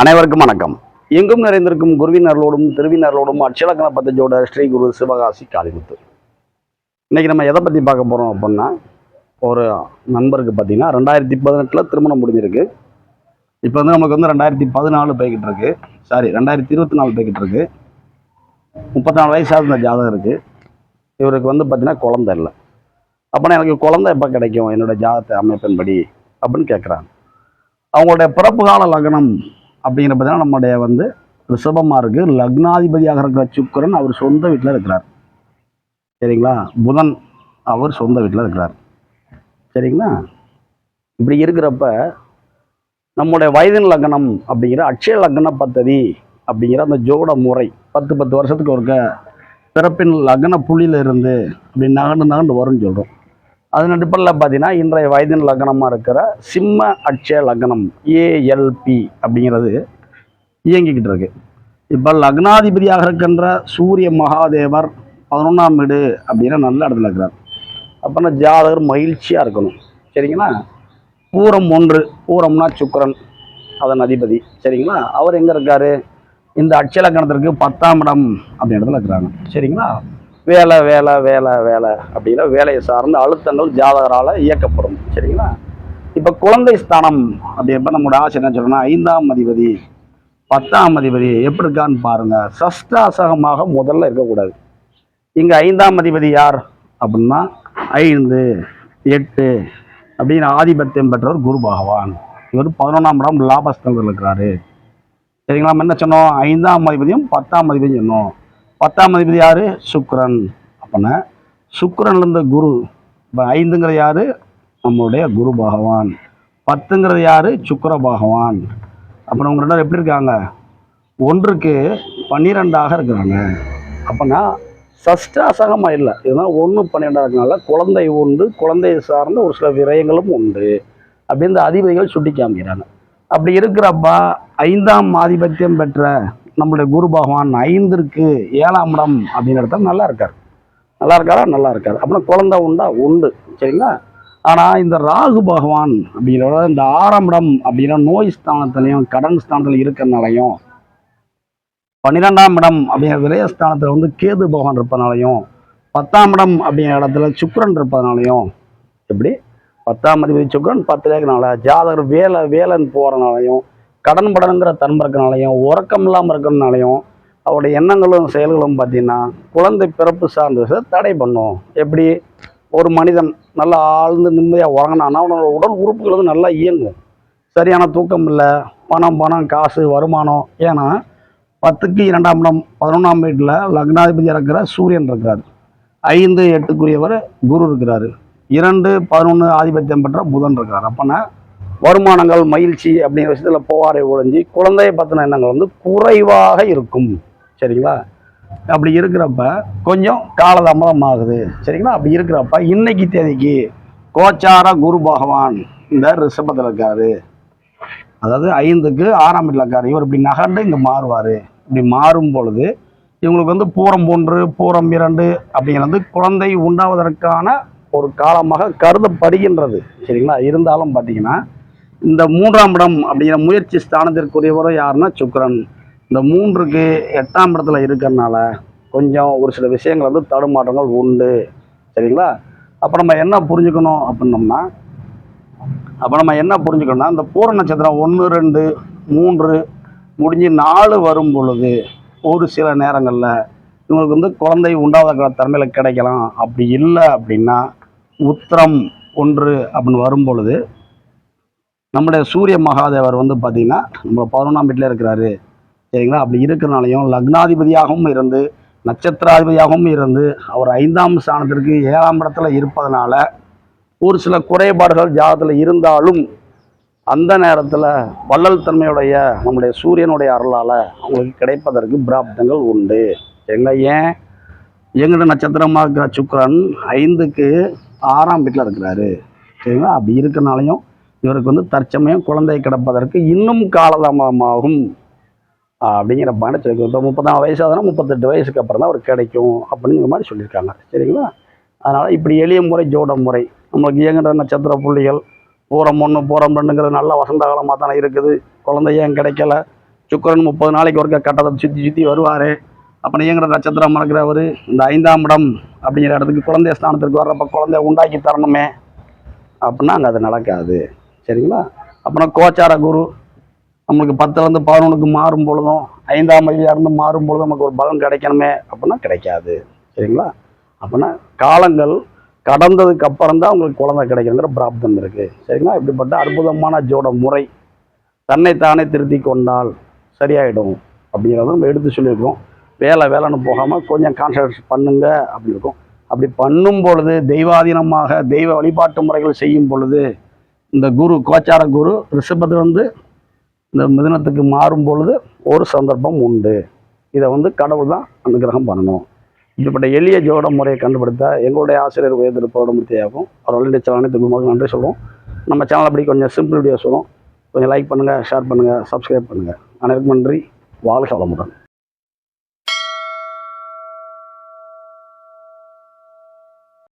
அனைவருக்கும் வணக்கம். எங்கும் நிறைந்திருக்கும் குருவினர்களோடும் திருவினர்களோடும் அட்சலக்கண பத்தஞ்சோட ஸ்ரீ குரு சிவகாசி காளிமுத்து. இன்னைக்கு நம்ம எதை பற்றி பார்க்க போகிறோம் அப்படின்னா ஒரு நண்பருக்கு பார்த்தீங்கன்னா ரெண்டாயிரத்தி பதினெட்டில் திருமணம் முடிஞ்சிருக்கு. இப்போ வந்து நமக்கு வந்து ரெண்டாயிரத்தி பதினாலு போய்கிட்டு இருக்கு. சாரி ரெண்டாயிரத்தி இருபத்தி நாலு போய்கிட்டு இருக்கு. முப்பத்தி நாலு வயசாக இந்த ஜாதகம் இருக்குது இவருக்கு வந்து பார்த்தீங்கன்னா குழந்தை இல்லை. அப்போனா எனக்கு குழந்தை எப்போ கிடைக்கும்? என்னோட ஜாதகத்தை அமைப்பின்படி அப்படின்னு கேட்குறாங்க அவங்களுடைய பிறப்பு கால லக்னம் அப்படிங்கிற பார்த்தீங்கன்னா நம்முடைய வந்து ரிஷபமாக இருக்குது லக்னாதிபதியாக இருக்கிற சுக்கிரன் அவர் சொந்த வீட்டில் இருக்கிறார். சரிங்களா? புதன் அவர் சொந்த வீட்டில் இருக்கிறார். சரிங்களா? இப்படி இருக்கிறப்ப நம்முடைய வயதின் லக்னம் அப்படிங்கிற அட்சய லக்ன பத்ததி அப்படிங்கிற அந்த ஜோட முறை பத்து பத்து வருஷத்துக்கு ஒருக்க பிறப்பின் லக்ன புள்ளியிலிருந்து அப்படி நகண்டு நகண்டு வரும்னு சொல்கிறோம் அதன் அடிப்படையில் பார்த்தீங்கன்னா இன்றைய வயதின் லக்னமாக இருக்கிற சிம்ம அட்சய லக்னம் ஏஎல்பி அப்படிங்கிறது இயங்கிக்கிட்டு இருக்கு. இப்போ லக்னாதிபதியாக இருக்கின்ற சூரிய மகாதேவர் பதினொன்றாம் வீடு அப்படின்னா நல்ல இடத்துல இருக்கிறார். அப்போனா ஜாதகர் மகிழ்ச்சியாக இருக்கணும். சரிங்களா? பூரம் ஒன்று பூரம்னா சுக்கரன் அதன் அதிபதி. சரிங்களா? அவர் எங்கே இருக்காரு? இந்த அட்சலக்கணத்திற்கு பத்தாம் இடம் அப்படின்ற இடத்துல இருக்கிறாங்க. சரிங்களா? வேலை வேலை வேலை வேலை அப்படின்னா வேலையை சார்ந்த அழுத்தங்கள் ஜாதகரால் இயக்கப்படும். சரிங்களா? இப்போ குழந்தை ஸ்தானம் அப்படின்றப்ப நம்மளோட ஆசை என்ன சொல்லணும்னா ஐந்தாம் அதிபதி பத்தாம் அதிபதி எப்படி இருக்கான்னு பாருங்கள் சஷ்டாசகமாக முதல்ல இருக்கக்கூடாது. இங்கே ஐந்தாம் அதிபதி யார் அப்படின்னா ஐந்து எட்டு அப்படின்னு ஆதிபத்தியம் பெற்றவர் குரு பகவான். இவர் பதினொன்றாம் இடம் லாபஸ்தங்கள் இருக்கிறாரு. சரிங்களா? நம்ம என்ன சொன்னோம்? ஐந்தாம் அதிபதியும் பத்தாம் அதிபதியும் சொன்னோம். பத்தாம் அதிபதி யாரு? சுக்ரன் அப்படின்னா சுக்கிரன்ல இருந்த குரு இப்போ ஐந்துங்கிறது யாரு? நம்மளுடைய குரு பகவான். பத்துங்கிறது யாரு? சுக்கர பகவான். அப்புறம் அவங்க ரெண்டு எப்படி இருக்காங்க? ஒன்றுக்கு பன்னிரெண்டாக இருக்கிறாங்க. அப்போனா சஷ்டாசகமாக இல்லை. இதனால் ஒன்று இருக்கிறனால குழந்தை உண்டு குழந்தையை சார்ந்த ஒரு சில விரயங்களும் உண்டு. அப்படி இந்த அதிபதிகள் சுட்டி காமிக்கிறாங்க அப்படி இருக்கிறப்ப ஐந்தாம் ஆதிபத்தியம் பெற்ற நம்மளுடைய குரு பகவான் ஐந்திற்கு ஏழாம் இடம் அப்படிங்கிற இடத்துல நல்லா இருக்கார். நல்லா இருக்காரா? நல்லா இருக்கார். அப்புறம் குழந்தை உண்டா? உண்டு. சரிங்களா? ஆனால் இந்த ராகு பகவான் அப்படிங்கிறத இந்த ஆறாம் இடம் அப்படிங்கிற நோய் ஸ்தானத்துலையும் கடன் ஸ்தானத்தில் இருக்கிறனாலையும் பன்னிரெண்டாம் இடம் அப்படிங்கிற விரயஸ்தானத்தில் வந்து கேது பகவான் இருப்பதனாலையும் பத்தாம் இடம் அப்படிங்கிற இடத்துல சுக்கரன் இருப்பதனாலையும் எப்படி? பத்தாம் அதிபதி சுக்கிரன் பத்து இருக்கனால ஜாதகர் வேலை வேலைன்னு போகிறனாலையும் கடன் படனுங்கிற தன்மை இருக்கிறனாலையும் உறக்கம் இல்லாமல் இருக்கிறனாலையும் அவருடைய எண்ணங்களும் செயல்களும் பார்த்தீங்கன்னா குழந்தை பிறப்பு சார்ந்த விஷயத்தை தடை பண்ணும். எப்படி? ஒரு மனிதன் நல்லா ஆழ்ந்து நிம்மதியாக உறங்கினான்னா அவனோட உடல் உறுப்புகள் வந்து நல்லா இயங்கும். சரியான தூக்கம் இல்லை பணம் பணம் காசு வருமானம். ஏன்னா பத்துக்கு இரண்டாம் இடம் பதினொன்றாம் வீட்டில் லக்னாதிபதி இருக்கிற சூரியன் இருக்கிறார். ஐந்து எட்டுக்குரியவர் குரு இருக்கிறாரு. இரண்டு பதினொன்று ஆதிபத்தியம் பெற்ற புதன் இருக்கிறார். அப்போனா வருமானங்கள் மகிழ்ச்சி அப்படிங்கிற விஷயத்தில் போவாரை ஒழிஞ்சு குழந்தையை பற்றின எண்ணங்கள் வந்து குறைவாக இருக்கும். சரிங்களா? அப்படி இருக்கிறப்ப கொஞ்சம் காலதாமதம் ஆகுது. சரிங்களா? அப்படி இருக்கிறப்ப இன்னைக்கு தேதிக்கு கோச்சார குரு பகவான் இந்த ரிஷபத்தில் இருக்காரு. அதாவது ஐந்துக்கு ஆறாம் வீட்டில் இருக்காரு. இவர் இப்படி நகர்ந்து இங்கே மாறுவார். இப்படி மாறும் பொழுது இவங்களுக்கு வந்து பூரம் ஒன்று பூரம் இரண்டு அப்படிங்கிறது குழந்தை உண்டாவதற்கான ஒரு காலமாக கருதப்படுகின்றது. சரிங்களா? இருந்தாலும் பார்த்தீங்கன்னா இந்த மூன்றாம் இடம் அப்படிங்கிற முயற்சி ஸ்தானத்திற்குரியவரும் யாருன்னா சுக்கரன். இந்த மூன்றுக்கு எட்டாம் இடத்துல இருக்கிறனால கொஞ்சம் ஒரு சில விஷயங்கள் வந்து தடுமாற்றங்கள் உண்டு. சரிங்களா? அப்போ நம்ம என்ன புரிஞ்சுக்கணும் அப்படின்னோம்னா அப்போ நம்ம என்ன புரிஞ்சுக்கணும்னா இந்த பூர நட்சத்திரம் ஒன்று ரெண்டு மூன்று முடிஞ்சு நாலு வரும் பொழுது ஒரு சில நேரங்களில் இவங்களுக்கு வந்து குழந்தை உண்டாவதற்கான தன்மையில் கிடைக்கலாம். அப்படி இல்லை அப்படின்னா உத்திரம் ஒன்று அப்படின்னு வரும் பொழுது நம்முடைய சூரிய மகாதேவர் வந்து பார்த்திங்கன்னா நம்ம பதினொன்றாம் வீட்டில் இருக்கிறாரு. சரிங்களா? அப்படி இருக்கிறனாலையும் லக்னாதிபதியாகவும் இருந்து நட்சத்திராதிபதியாகவும் இருந்து அவர் ஐந்தாம் ஸ்தானத்திற்கு ஏழாம் இடத்துல இருப்பதனால ஒரு சில குறைபாடுகள் ஜாதத்தில் இருந்தாலும் அந்த நேரத்தில் வள்ளல் தன்மையுடைய நம்முடைய சூரியனுடைய அருளால் அவங்களுக்கு கிடைப்பதற்கு பிராப்தங்கள் உண்டு. எங்க ஏன்? எங்கட நட்சத்திரமாக இருக்கிற சுக்கிரன் ஐந்துக்கு ஆறாம் வீட்டில் இருக்கிறாரு. சரிங்களா? அப்படி இருக்கிறனாலையும் இவருக்கு வந்து தற்சமயம் குழந்தை கிடப்பதற்கு இன்னும் காலதாமதமாகும். அப்படிங்கிற பாயிண்ட் சொல்லியிருக்கோம் இப்போ முப்பதாம் வயசாகனா முப்பத்தெட்டு வயசுக்கு அப்புறம் தான் அவர் கிடைக்கும் அப்படிங்கிற மாதிரி சொல்லியிருக்காங்க. சரிங்களா? அதனால் இப்படி எளிய முறை ஜோட முறை. நம்மளுக்கு இயங்குற நட்சத்திர புள்ளிகள் பூரம் ஒன்று பூரம் ரெண்டுங்கிறது நல்ல வசந்த காலமாக தானே இருக்குது. குழந்தை ஏன் கிடைக்கல? சுக்கரன் முப்பது நாளைக்கு ஒருக்க கட்டத்தை சுற்றி சுற்றி வருவார். அப்போ இயங்குற நட்சத்திரம் மறக்கிறவர் இந்த ஐந்தாம் இடம் அப்படிங்கிற இடத்துக்கு குழந்தை ஸ்தானத்திற்கு வர்றப்ப குழந்தைய உண்டாக்கி தரணுமே. அப்படின்னா அங்கே அது நடக்காது. சரிங்களா? அப்புறம் கோச்சார குரு. நம்மளுக்கு பத்துலேருந்து பதினொன்றுக்கு மாறும் பொழுதும் ஐந்தாம் இருந்து மாறும் பொழுதும் நமக்கு ஒரு பலன் கிடைக்கணுமே அப்படின்னா கிடைக்காது. சரிங்களா? அப்படின்னா காலங்கள் கடந்ததுக்கு அப்புறம் தான் உங்களுக்கு குழந்தை கிடைக்கணுங்கிற பிராப்தம் இருக்குது சரிங்களா? இப்படிப்பட்ட அற்புதமான ஜோட முறை தன்னைத்தானே திருத்தி கொண்டால் சரியாயிடும் அப்படிங்கிறத நம்ம எடுத்து சொல்லியிருக்கோம். வேலை வேலைன்னு போகாமல் கொஞ்சம் கான்சன்ட்ரேட் பண்ணுங்க அப்படி இருக்கும். அப்படி பண்ணும் பொழுது தெய்வாதீனமாக தெய்வ வழிபாட்டு முறைகள் செய்யும் பொழுது இந்த குரு கோச்சார குரு ரிஷபத்திலிருந்து இந்த மிதனத்துக்கு மாறும் பொழுது ஒரு சந்தர்ப்பம் உண்டு. இதை வந்து கடவுள் தான் அனுகிரகம் பண்ணணும். இப்படிப்பட்ட எளிய ஜோட முறையை கண்டுபிடித்த எங்களுடைய ஆசிரியர் உயர் பௌடமூர்த்தியாகும் அவர் வழிநிலை சேனலை திரும்பமாக நன்றி சொல்லுவோம். நம்ம சேனல் அப்படி கொஞ்சம் சிம்பிள் வீடியோ சொல்லுவோம் கொஞ்சம் லைக் பண்ணுங்கள் ஷேர் பண்ணுங்கள் சப்ஸ்கிரைப் பண்ணுங்கள் அனைவருக்கும் நன்றி. வாழ்க வளமுடன்.